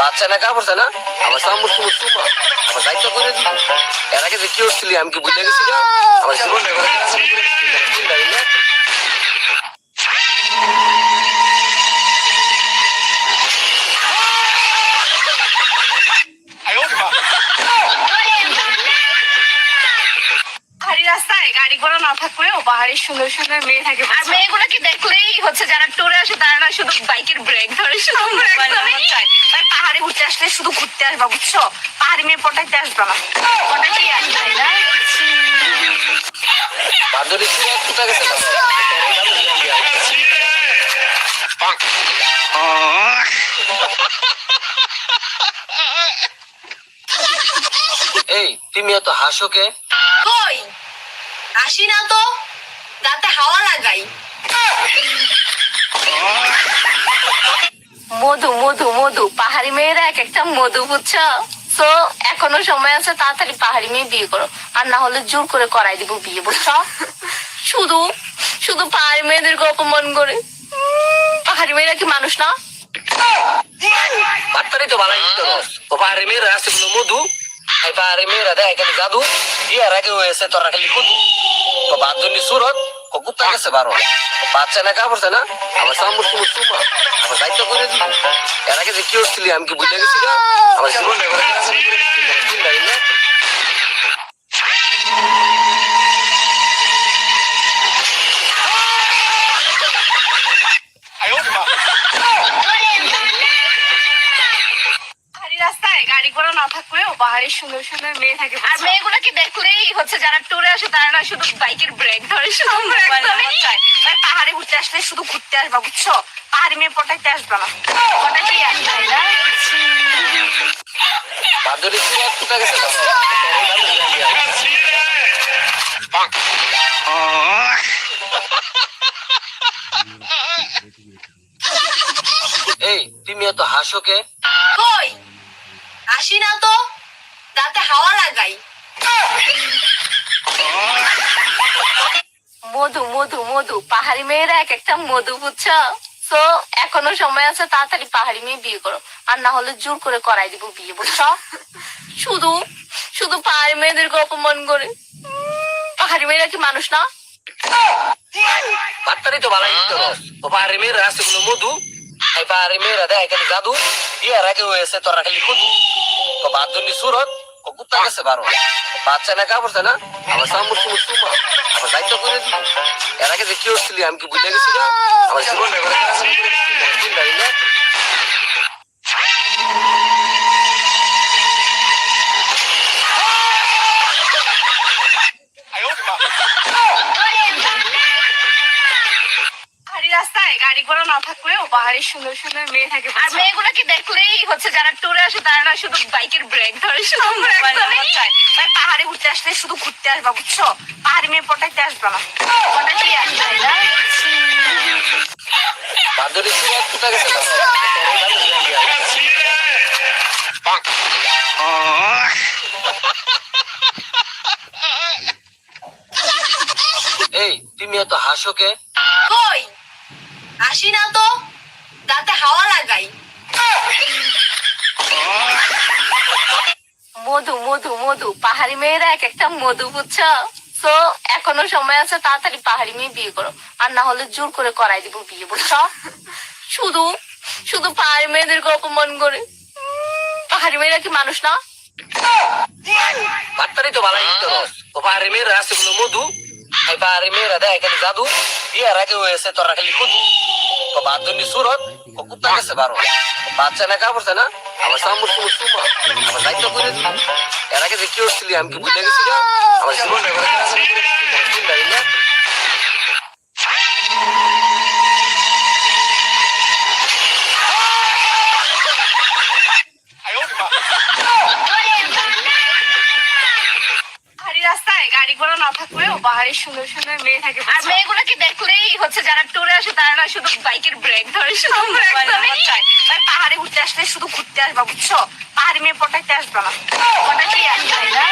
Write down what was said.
বাচ্চা না কাপড়ছে না। আমার সামুর সুমুর সুমা আমার দায়িত্ব করে দিব। এর আগে যে কি হচ্ছিলি আমি কি বুঝে গেছি আমার জীবনটা এবারে কেনাকাটা করে দিচ্ছি, এটা চিন্তা নেই না? পাহাড়ি রাস্তায় গাড়ি ঘোড়া না থাকলেও পাহাড়ের সুন্দর সুন্দর মেয়ে থাকে আর মেয়েগুলোকে দেখলেই হচ্ছে যারা টুরে আসে তারা না শুধু বাইকের ব্রেক ধরে শুধু ব্রেক ধরে চায় তাই পাহাড়ে ঘুরতে আসলে শুধু ঘুরতে আসবা বুঝছ? পাহাড়ি মেয়ে পটাইতে আসবে না। পটাইতেই আসবে। এই তুমি এত হাসো কে? কই? আসি না তো হাওয়া লাগাই। মধু মধু মধু, পাহাড়ি মেয়েরা এক একটা মধু তো এখনও সময় আছে, তাড়াতাড়ি পাহাড়ি মেয়ে বিয়ে করো। আর না হলে জোর করে করাই দিব বিয়ে, বুঝছ? শুধু শুধু পাহাড়ি মেয়েদেরকে অপমান করে। পাহাড়ি মেয়েরা কি মানুষ না? পাহাড়ি মেয়েরা আছে পাহাড়ি মেয়েরা দেয় খালি জাদু বিয়ার আগে হয়েছে তোরা খালি কুদু তো বান্ধবী সুরত ও কুত্তা গেছে বারো বাচ্চা না কাপড়ছে না আমার সামুর সুমুর সুমা আমার দায়িত্ব করে দিব এর আগে যে কি হচ্ছিলি আমি কি বুঝে গেছি আমার জীবনটা এবারে কেনাকাটা করে দিচ্ছি, এটা চিন্তা নেই না? পাহাড়ি রাস্তায় গাড়ি ঘোড়া না থাকলেও পাহাড়ের সুন্দর সুন্দর মেয়ে থাকে আর মেয়েগুলোকে দেখলেই হচ্ছে যারা টুরে আসে তারা না শুধু বাইকের ব্রেক ধরে শুধু পাহাড়ে ঘুরতে আসলে শুধু ঘুরতে আসবা বুঝছ? পাহাড়ি মেয়ে পটাইতে আসবে না। পটাইতেই আসবে। এই তুমি এত হাসো কে? কই? আসি না তো দাঁতে হাওয়া লাগাই। মধু মধু মধু, পাহাড়ি মেয়েরা এক একটা মধু, বুঝছ? তো এখনও সময় আছে, তাড়াতাড়ি পাহাড়ি মেয়ে বিয়ে করো। আর না হলে জোর করে করাই দিব বিয়ে, বুঝছ? শুধু শুধু পাহাড়ি মেয়েদেরকে অপমান করে। পাহাড়ি মেয়েরা কি মানুষ না? বার্তারই তো ও পাহাড়ি মেয়েরা আছে কোনো মধু? পাহাড়ি মেয়েরা দেয় জাদু। বিয়ার আগে হয়েছে তোরা খালি কুদু তো বান্ধবী সুরত ও কুত্তা গেছে বারো বাচ্চা না কাপড়ছে না আমার সামুর সুমুর সুমা আমার দায়িত্ব করে দিব এর আগে যে কি হচ্ছিলি আমি কি বুঝে গেছি না আমার জীবনটা করে চিন্তা নেই না? পাহাড়ি রাস্তায় না থাকলেও পাহাড়ের সুন্দর সুন্দর মেয়ে থাকে আর মেয়েগুলোকে দেখলেই হচ্ছে যারা টুরে আসে তারা না শুধু বাইকের ব্রেক ধরে শুধু ব্রেক ধরে চায়। তাই পাহাড়ে ঘুরতে আসলে শুধু ঘুরতে আসবা বুঝছ? পাহাড়ি মেয়ে পটাইতে আসবে না। আসবে কি গেছে? এই তুমি এত হাসো কে? আসি না তো দাঁতে হাওয়া লাগাই। মধু মধু মধু, পাহাড়ি মেয়েরা এক একটা মধু, বুঝছ? তো এখনও সময় আছে, তাড়াতাড়ি পাহাড়ি মেয়ে বিয়ে করো। আর না হলে জোর করে করাই দিব বিয়ে, বুঝছ? শুধু শুধু পাহাড়ি মেয়েদেরকে অপমান করে। পাহাড়ি মেয়েরা কি মানুষ না? বার্তারই তো ভালাই দিতে ও পাহাড়ি মেয়েরা আছে মধু? এই পাহাড়ি মেয়েরা দেয় খালি জাদু। বিয়ার আগে হয়েছে, তোরা খালি কুদু তো বান্ধবী সুরত, ও কুত্তা গেছে বারো। ও বাচ্চা না কাপড়ছে না? আমার সামুর সুমুর সুমা। আমার দায়িত্ব করে এর আগে যে হচ্ছিলি আমি কি বুঝে গেছি না আমার জীবনটা এবারে কেনাকাটা করে দিচ্ছি, এটা চিন্তা নেই না? পাহাড়ি ঘোড়া না থাকলেও পাহাড়ের সুন্দর সুন্দর মেয়ে থাকে। আর মেয়েগুলোকে দেখলেই হচ্ছে যারা টুরে আসে তারা না শুধু বাইকের ব্রেক ধরে শুধু ব্রেক ধরে চায় তাই পাহাড়ে ঘুরতে আসলে শুধু ঘুরতে আসবা বুঝছ? পাহাড়ি মেয়ে পটাইতে আসবে। না পটাইতেই আসবে না?